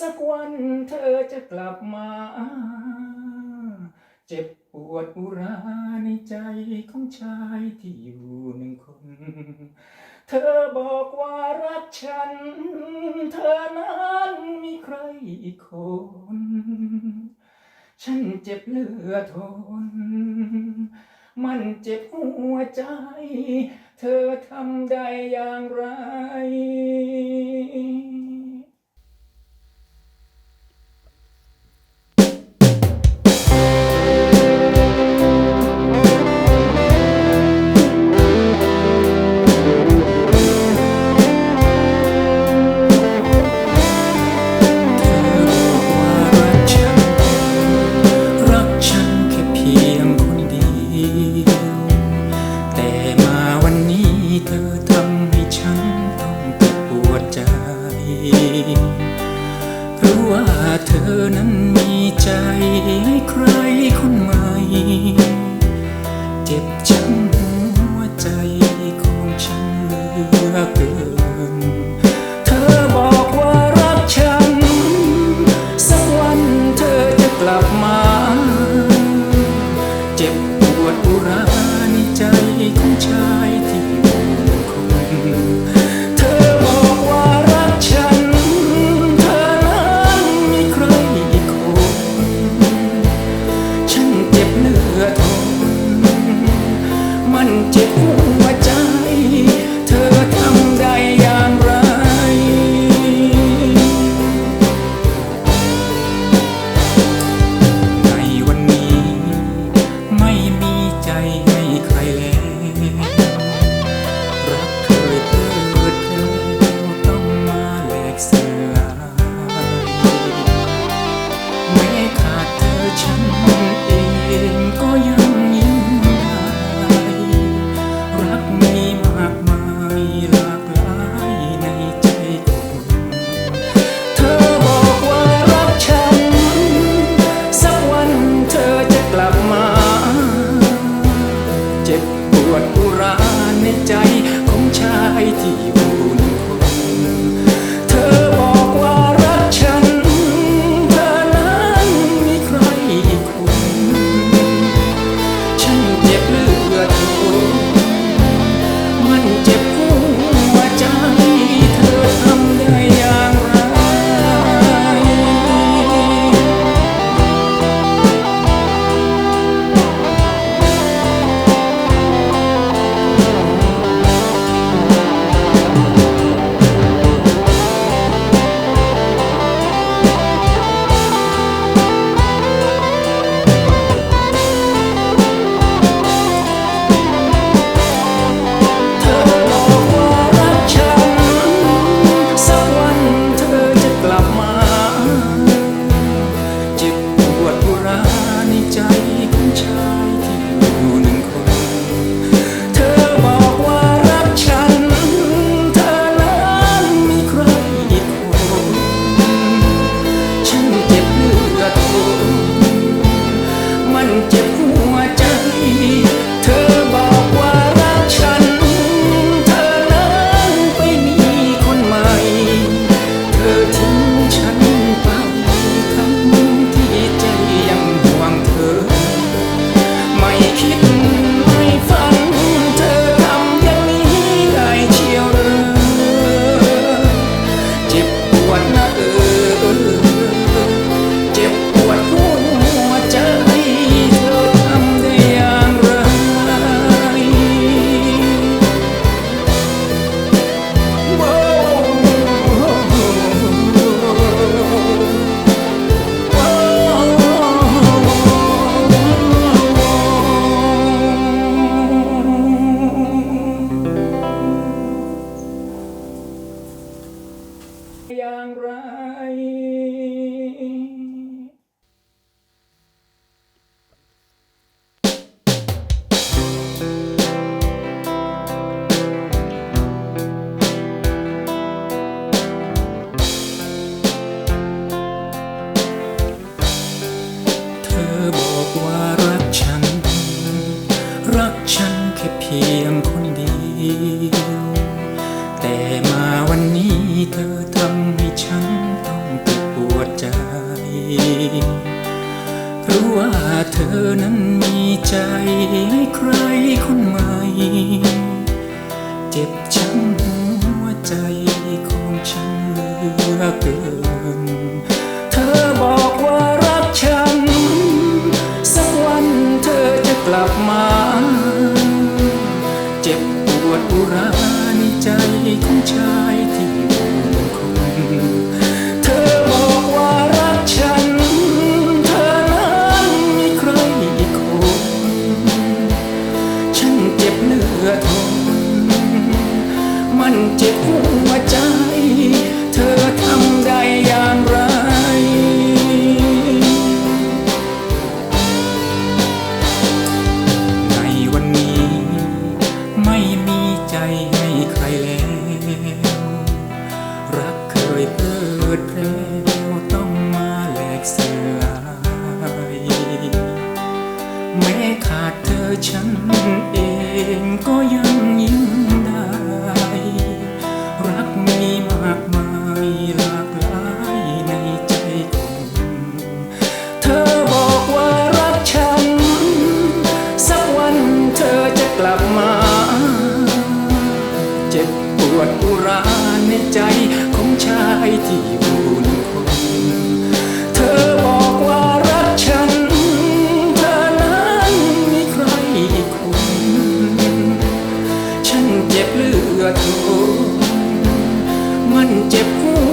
สักวันเธอจะกลับมา เจ็บปวดอุราในใจของชายที่อยู่หนึ่งคน เธอบอกว่ารักฉัน เธอนั้นมีใครอีกคน ฉันเจ็บเลือทน มันเจ็บหัวใจ เธอทำได้อย่างไร ธอนั้นมีใจให้ใครคน อย่างไร รู้ว่าเธอนั้นมีใจให้ใครคนใหม่ เจ็บช้ำหัวใจของฉันเหลือเกิน ฉันเองก็ยัง เจ็บเลือดมันเจ็บหัว